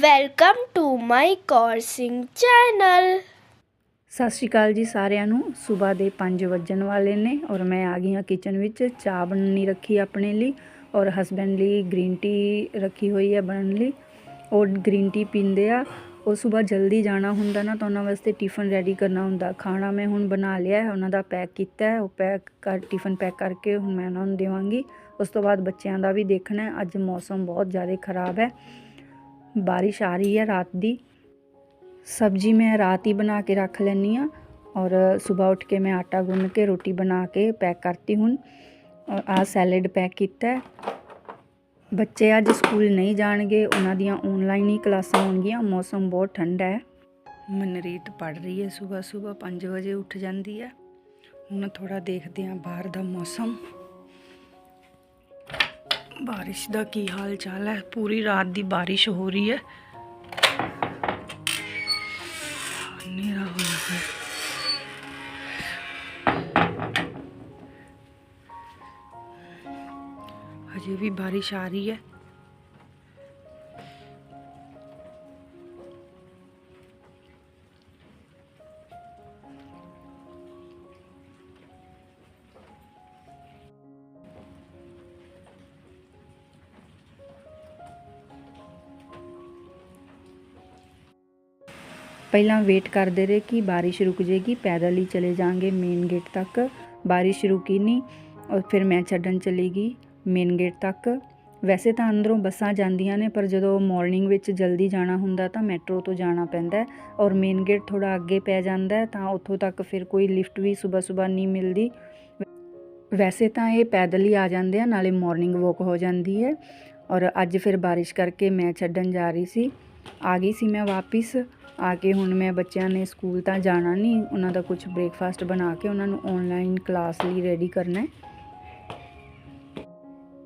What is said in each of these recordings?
Welcome to my coursing channel ਸਤਿ ਸ਼੍ਰੀ ਅਕਾਲ ਜੀ ਸਾਰਿਆਂ ਨੂੰ। ਸਵੇਰ ਦੇ 5 ਵੱਜਣ ਵਾਲੇ ਨੇ ਔਰ ਮੈਂ ਆ ਗਈ ਹਾਂ ਕਿਚਨ ਵਿੱਚ। ਚਾਹ ਬਣਨੀ ਰੱਖੀ ਆਪਣੇ ਲਈ ਔਰ ਹਸਬੈਂਡ ਲਈ ਗ੍ਰੀਨ ਟੀ ਰੱਖੀ ਹੋਈ ਹੈ ਬਣਨ ਲਈ। ਉਹ ਗ੍ਰੀਨ ਟੀ ਪੀਂਦੇ ਆ। ਉਹ ਸਵੇਰ ਜਲਦੀ ਜਾਣਾ ਹੁੰਦਾ ਨਾ ਤਾਂ ਉਹਨਾਂ ਵਾਸਤੇ ਟਿਫਨ ਰੈਡੀ ਕਰਨਾ ਹੁੰਦਾ। ਖਾਣਾ ਮੈਂ ਹੁਣ ਬਣਾ ਲਿਆ ਹੈ। ਉਹਨਾਂ ਦਾ ਪੈਕ ਕੀਤਾ ਹੈ। ਉਹ ਪੈਕ ਕਰ ਟਿਫਨ ਪੈਕ ਕਰਕੇ ਹੁਣ ਮੈਂ ਉਹਨਾਂ ਨੂੰ ਦੇਵਾਂਗੀ। ਉਸ ਤੋਂ ਬਾਅਦ ਬੱਚਿਆਂ ਦਾ ਵੀ ਦੇਖਣਾ ਅੱਜ ਮੌਸਮ ਬਹੁਤ ਜ਼ਿਆਦਾ ਖਰਾਬ ਹੈ। ਬਾਰਿਸ਼ ਆ ਰਹੀ ਹੈ ਰਾਤ ਦੀ। ਸਬਜੀ ਮੈਂ ਰਾਤ ਹੀ ਬਣਾ ਕੇ ਰੱਖ ਲੈਂਦੀ ਆ ਔਰ ਸਵੇਰ ਉੱਠ ਕੇ ਮੈਂ ਆਟਾ ਗੁੰਨ ਕੇ ਰੋਟੀ ਬਣਾ ਕੇ ਪੈਕ ਕਰਤੀ ਹੁਣ। ਔਰ ਆ ਸੈਲਡ ਪੈਕ ਕੀਤਾ ਬੱਚੇ ਅੱਜ ਸਕੂਲ ਨਹੀਂ ਜਾਣਗੇ, ਉਹਨਾਂ ਦੀਆਂ ਆਨਲਾਈਨ ਹੀ ਕਲਾਸਾਂ ਹੋਣਗੀਆਂ, ਮੌਸਮ ਬਹੁਤ ਠੰਡਾ ਹੈ। ਮਨਰੀਤ ਪੜ ਰਹੀ ਹੈ ਸਵੇਰ ਸਵੇਰ 5 ਵਜੇ ਉੱਠ ਜਾਂਦੀ ਹੈ। ਹੁਣ ਥੋੜਾ ਦੇਖਦੇ ਹਾਂ ਬਾਹਰ ਦਾ ਮੌਸਮ। ਬਾਰਿਸ਼ ਦਾ ਕੀ ਹਾਲ ਚਾਲ ਹੈ ਪੂਰੀ ਰਾਤ ਦੀ ਬਾਰਿਸ਼ ਹੋ ਰਹੀ ਹੈ ਹਨੇਰਾ ਹੋਇਆ ਹੈ ਅਜੇ ਵੀ ਬਾਰਿਸ਼ ਆ ਰਹੀ ਹੈ ਪਹਿਲਾਂ ਵੇਟ ਕਰਦੇ ਰਹੇ ਕਿ ਬਾਰਿਸ਼ ਰੁਕ ਜੇਗੀ ਪੈਦਲ ਹੀ ਚਲੇ ਜਾਾਂਗੇ ਮੇਨ ਗੇਟ ਤੱਕ। ਬਾਰਿਸ਼ ਰੁਕੀ ਨਹੀਂ, ਔਰ ਫਿਰ ਮੈਂ ਛੱਡਣ ਚਲੀ ਗਈ ਮੇਨ ਗੇਟ ਤੱਕ। ਵੈਸੇ ਤਾਂ ਅੰਦਰੋਂ ਬੱਸਾਂ ਜਾਂਦੀਆਂ ਨੇ, ਪਰ ਜਦੋਂ ਮਾਰਨਿੰਗ ਵਿੱਚ ਜਲਦੀ ਜਾਣਾ ਹੁੰਦਾ ਤਾਂ ਮੈਟਰੋ ਤੋਂ ਜਾਣਾ ਪੈਂਦਾ ਔਰ ਮੇਨ ਗੇਟ ਥੋੜਾ ਅੱਗੇ ਪੈ ਜਾਂਦਾ ਤਾਂ ਉੱਥੋਂ ਤੱਕ ਫਿਰ ਕੋਈ ਲਿਫਟ ਵੀ ਸਵੇਰ ਸਵੇਰ ਨਹੀਂ ਮਿਲਦੀ। ਵੈਸੇ ਤਾਂ ਇਹ ਪੈਦਲ ਹੀ ਆ ਜਾਂਦੇ ਆ, ਨਾਲੇ ਮਾਰਨਿੰਗ ਵਾਕ ਹੋ ਜਾਂਦੀ ਹੈ, ਔਰ ਅੱਜ ਫਿਰ ਬਾਰਿਸ਼ ਕਰਕੇ ਮੈਂ ਛੱਡਣ ਜਾ ਰਹੀ ਸੀ। ਆ ਗਈ ਸੀ ਮੈਂ ਵਾਪਿਸ। ਆ ਕੇ ਹੁਣ ਮੈਂ ਬੱਚਿਆਂ ਨੇ ਸਕੂਲ ਤਾਂ ਜਾਣਾ ਨਹੀਂ। ਉਹਨਾਂ ਦਾ ਕੁਝ ਬ੍ਰੇਕਫਾਸਟ ਬਣਾ ਕੇ ਉਹਨਾਂ ਨੂੰ ਆਨਲਾਈਨ ਕਲਾਸ ਲਈ ਰੈਡੀ ਕਰਨਾ ਹੈ।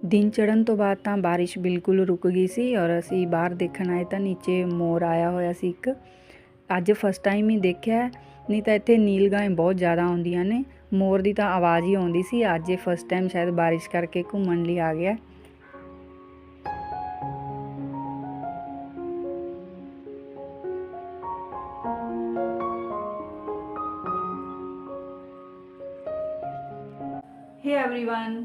ਦਿਨ ਚੜਨ ਤੋਂ ਬਾਅਦ ਤਾਂ ਬਾਰਿਸ਼ ਬਿਲਕੁਲ ਰੁਕ ਗਈ ਸੀ ਔਰ ਅਸੀਂ ਬਾਹਰ ਦੇਖਣ ਆਏ ਤਾਂ ਨੀਚੇ ਮੋਰ ਆਇਆ ਹੋਇਆ ਸੀ ਇੱਕ। ਅੱਜ ਫਸਟ ਟਾਈਮ ਹੀ ਦੇਖਿਆ ਨਹੀਂ ਤਾਂ ਇੱਥੇ ਨੀਲਗਾਂ ਬਹੁਤ ਜ਼ਿਆਦਾ ਆਉਂਦੀਆਂ ਨੇ। ਮੋਰ ਦੀ ਤਾਂ ਆਵਾਜ਼ ਹੀ ਆਉਂਦੀ ਸੀ। ਅੱਜ ਇਹ ਫਸਟ ਟਾਈਮ ਸ਼ਾਇਦ ਬਾਰਿਸ਼ ਕਰਕੇ ਘੁੰਮਣ ਲਈ ਆ ਗਿਆ ਹੇ एवरीवन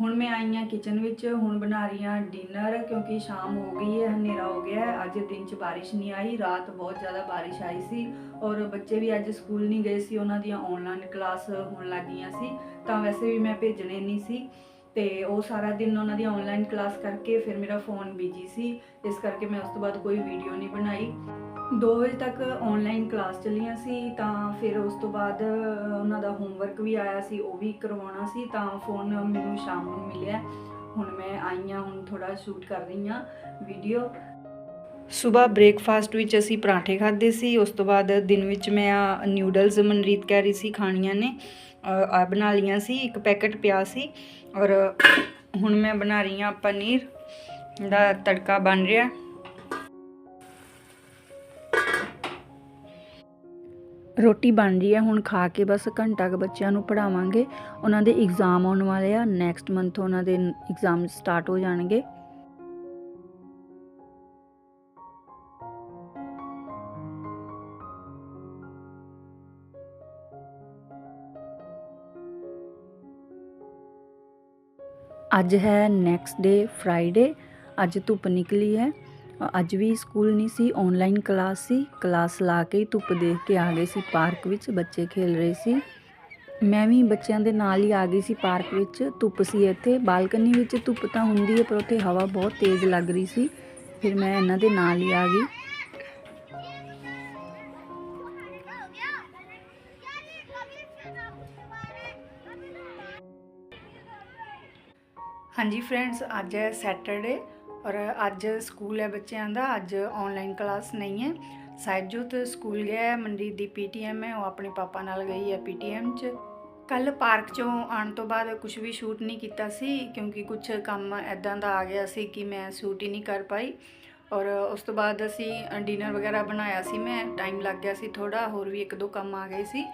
ਹੁਣ ਮੈਂ ਆਈ ਹਾਂ ਕਿਚਨ ਵਿੱਚ ਹੁਣ ਬਣਾ ਰਹੀ ਹਾਂ ਡਿਨਰ ਕਿਉਂਕਿ ਸ਼ਾਮ ਹੋ ਗਈ ਹੈ ਹਨੇਰਾ ਹੋ ਗਿਆ ਹੈ ਅੱਜ ਦਿਨ 'ਚ ਬਾਰਿਸ਼ ਨਹੀਂ ਆਈ ਰਾਤ ਬਹੁਤ ਜ਼ਿਆਦਾ ਬਾਰਿਸ਼ ਆਈ ਸੀ ਔਰ ਬੱਚੇ ਵੀ ਅੱਜ ਸਕੂਲ ਨਹੀਂ ਗਏ ਸੀ ਉਹਨਾਂ ਦੀਆਂ ਆਨਲਾਈਨ ਕਲਾਸ ਹੋਣ ਲੱਗੀਆਂ ਸੀ ਤਾਂ ਵੈਸੇ ਵੀ ਮੈਂ ਭੇਜਣੇ ਨਹੀਂ ਸੀ ਤੇ ਉਹ ਸਾਰਾ ਦਿਨ ਉਹਨਾਂ ਦੀ ਆਨਲਾਈਨ ਕਲਾਸ ਕਰਕੇ ਫਿਰ ਮੇਰਾ ਫੋਨ ਬਿਜ਼ੀ ਸੀ, ਇਸ ਕਰਕੇ ਮੈਂ ਉਸ ਤੋਂ ਬਾਅਦ ਕੋਈ ਵੀਡੀਓ ਨਹੀਂ ਬਣਾਈ। 2 ਵਜੇ ਤੱਕ ਆਨਲਾਈਨ ਕਲਾਸ ਚੱਲੀਆਂ ਸੀ, ਤਾਂ ਫਿਰ ਉਸ ਤੋਂ ਬਾਅਦ ਉਹਨਾਂ ਦਾ ਹੋਮਵਰਕ ਵੀ ਆਇਆ ਸੀ, ਉਹ ਵੀ ਕਰਵਾਉਣਾ ਸੀ, ਤਾਂ ਫੋਨ ਮੈਨੂੰ ਸ਼ਾਮ ਨੂੰ ਮਿਲਿਆ। ਹੁਣ ਮੈਂ ਆਈ ਹਾਂ, ਹੁਣ ਥੋੜਾ ਸ਼ੂਟ ਕਰ ਰਹੀ ਹਾਂ ਵੀਡੀਓ ਸਵੇਰ ਬ੍ਰੇਕਫਾਸਟ ਵਿੱਚ ਅਸੀਂ ਪਰਾਂਠੇ ਖਾਦੇ ਸੀ, ਉਸ ਤੋਂ ਬਾਅਦ ਦਿਨ ਵਿੱਚ ਮੈਂ ਆ ਨਿਊਡਲਸ ਮਨਰੀਤ ਕਹਿ ਰਹੀ ਸੀ ਖਾਣੀਆਂ ਨੇ ਆ ਬਣਾ ਲੀਆਂ ਸੀ, ਇੱਕ ਪੈਕੇਟ ਪਿਆ ਸੀ ਔਰ ਹੁਣ ਮੈਂ ਬਣਾ ਰਹੀ ਹਾਂ ਪਨੀਰ ਦਾ ਤੜਕਾ ਬਣ ਰਿਹਾ। ਰੋਟੀ ਬਣ ਰਹੀ ਹੈ, ਹੁਣ ਖਾ ਕੇ ਬਸ ਘੰਟਾ ਕੁ ਬੱਚਿਆਂ ਨੂੰ ਪੜਾਵਾਂਗੇ ਉਹਨਾਂ ਦੇ ਐਗਜ਼ਾਮ ਆਉਣ ਵਾਲੇ ਆ ਨੈਕਸਟ ਮੰਥ ਉਹਨਾਂ ਦੇ ਐਗਜ਼ਾਮ ਸਟਾਰਟ ਹੋ ਜਾਣਗੇ। ਅੱਜ ਹੈ ਨੈਕਸਟ ਡੇ ਫਰਾਈਡੇ ਅੱਜ ਧੁੱਪ ਨਿਕਲੀ ਹੈ। ਅੱਜ ਵੀ ਸਕੂਲ ਨਹੀਂ ਸੀ ਆਨਲਾਈਨ ਕਲਾਸ ਸੀ। ਕਲਾਸ ਲਾ ਕੇ ਹੀ ਧੁੱਪ ਦੇਖ ਕੇ ਆ ਗਏ ਸੀ ਪਾਰਕ ਵਿੱਚ, ਬੱਚੇ ਖੇਲ ਰਹੇ ਸੀ। ਮੈਂ ਵੀ ਬੱਚਿਆਂ ਦੇ ਨਾਲ ਹੀ ਆ ਗਈ ਸੀ ਪਾਰਕ ਵਿੱਚ। ਧੁੱਪ ਸੀ ਇੱਥੇ। ਬਾਲਕਨੀ ਵਿੱਚ ਧੁੱਪ ਤਾਂ ਹੁੰਦੀ ਹੈ, ਪਰ ਉੱਥੇ ਹਵਾ ਬਹੁਤ ਤੇਜ਼ ਲੱਗ ਰਹੀ ਸੀ। ਫਿਰ ਮੈਂ ਇਹਨਾਂ ਦੇ ਨਾਲ ਹੀ ਆ ਗਈ। ਹਾਂਜੀ ਫਰੈਂਡਸ, ਅੱਜ ਹੈ ਸੈਟਰਡੇ, ਔਰ ਅੱਜ ਸਕੂਲ ਹੈ ਬੱਚਿਆਂ ਦਾ, ਅੱਜ ਆਨਲਾਈਨ ਕਲਾਸ ਨਹੀਂ ਹੈ। ਸਾਹਿਬਜੋਤ ਸਕੂਲ ਗਿਆ ਹੈ ਮਨਰੀਤ ਦੀ ਪੀਟੀਐਮ ਹੈ, ਉਹ ਆਪਣੇ ਪਾਪਾ ਨਾਲ ਗਈ ਹੈ ਪੀਟੀਐਮ 'ਚ। ਕੱਲ ਪਾਰਕ 'ਚੋਂ ਆਉਣ ਤੋਂ ਬਾਅਦ ਕੁਝ ਵੀ ਸ਼ੂਟ ਨਹੀਂ ਕੀਤਾ ਸੀ, ਕਿਉਂਕਿ ਕੁਝ ਕੰਮ ਐਦਾਂ ਦਾ ਆ ਗਿਆ ਸੀ ਕਿ ਮੈਂ ਸ਼ੂਟ ਹੀ ਨਹੀਂ ਕਰ ਪਾਈ। ਔਰ ਉਸ ਤੋਂ ਬਾਅਦ ਅਸੀਂ ਡਿਨਰ ਵਗੈਰਾ ਬਣਾਇਆ ਸੀ ਮੈਂ ਟਾਈਮ ਲੱਗ ਗਿਆ ਸੀ ਥੋੜਾ ਹੋਰ ਵੀ ਇੱਕ ਦੋ ਕੰਮ ਆ ਗਏ ਸੀ।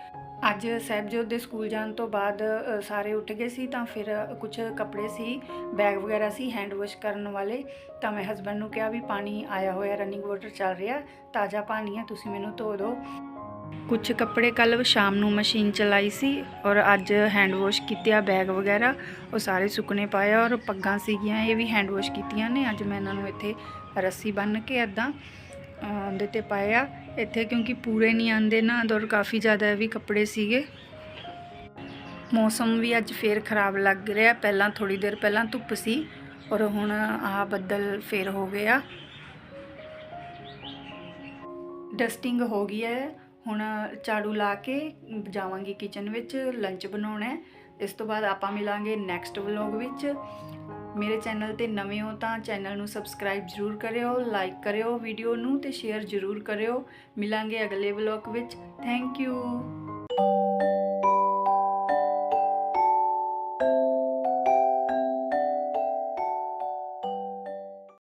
ਅੱਜ ਸਹਿਬਜੋਤ ਦੇ ਸਕੂਲ ਜਾਣ ਤੋਂ ਬਾਅਦ ਸਾਰੇ ਉੱਠ ਗਏ ਸੀ ਤਾਂ ਫਿਰ ਕੁਝ ਕੱਪੜੇ ਸੀ, ਬੈਗ ਵਗੈਰਾ ਸੀ ਹੈਂਡ ਵਾਸ਼ ਕਰਨ ਵਾਲੇ। ਤਾਂ ਮੈਂ ਹਸਬੰਡ ਨੂੰ ਕਿਹਾ ਵੀ ਪਾਣੀ ਆਇਆ ਹੋਇਆ ਰਨਿੰਗ ਵਾਟਰ ਚੱਲ ਰਿਹਾ, ਤਾਜ਼ਾ ਪਾਣੀ ਹੈ ਤੁਸੀਂ ਮੈਨੂੰ ਧੋ ਦਿਓ। ਕੁਝ ਕੱਪੜੇ ਕੱਲ ਸ਼ਾਮ ਨੂੰ ਮਸ਼ੀਨ ਚਲਾਈ ਸੀ ਔਰ ਅੱਜ ਹੈਂਡ ਵਾਸ਼ ਕੀਤੇ ਬੈਗ ਵਗੈਰਾ, ਉਹ ਸਾਰੇ ਸੁੱਕਣੇ ਪਾਏ ਔਰ ਪੱਗਾਂ ਸੀਗੀਆਂ, ਇਹ ਵੀ ਹੈਂਡ ਵਾਸ਼ ਕੀਤੀਆਂ ਨੇ। ਅੱਜ ਮੈਂ ਇਹਨਾਂ ਨੂੰ ਇੱਥੇ ਰੱਸੀ ਬੰਨ੍ਹ ਕੇ ਐਦਾਂ ਉਹਦੇ ਤੇ ਪਾਇਆ ਇੱਥੇ ਕਿਉਂਕਿ ਪੂਰੇ ਨਹੀਂ ਆਂਦੇ ਨਾ ਔਰ ਕਾਫੀ ਜ਼ਿਆਦਾ ਵੀ ਕੱਪੜੇ ਸੀਗੇ। ਮੌਸਮ ਵੀ ਅੱਜ ਫੇਰ ਖਰਾਬ ਲੱਗ ਰਿਹਾ। ਪਹਿਲਾਂ ਥੋੜੀ ਦੇਰ ਪਹਿਲਾਂ ਧੁੱਪ ਸੀ, ਔਰ ਹੁਣ ਆਹ ਬੱਦਲ ਫੇਰ ਹੋ ਗਿਆ। ਡਸਟਿੰਗ ਹੋ ਗਈ ਹੈ। ਹੁਣ ਝਾੜੂ ਲਾ ਕੇ ਜਾਵਾਂਗੀ ਕਿਚਨ ਵਿੱਚ ਲੰਚ ਬਣਾਉਣਾ ਹੈ। ਇਸ ਤੋਂ ਬਾਅਦ ਆਪਾਂ ਮਿਲਾਂਗੇ ਨੈਕਸਟ ਵਲੌਗ ਵਿੱਚ। ਮੇਰੇ ਚੈਨਲ ਤੇ ਨਵੇਂ ਹੋ ਤਾਂ ਚੈਨਲ ਨੂੰ ਸਬਸਕ੍ਰਾਈਬ ਜ਼ਰੂਰ ਕਰਿਓ, ਲਾਈਕ ਕਰਿਓ ਵੀਡੀਓ ਨੂੰ ਤੇ ਸ਼ੇਅਰ ਜ਼ਰੂਰ ਕਰਿਓ। ਮਿਲਾਂਗੇ ਅਗਲੇ ਵਲੌਗ ਵਿੱਚ। Thank you.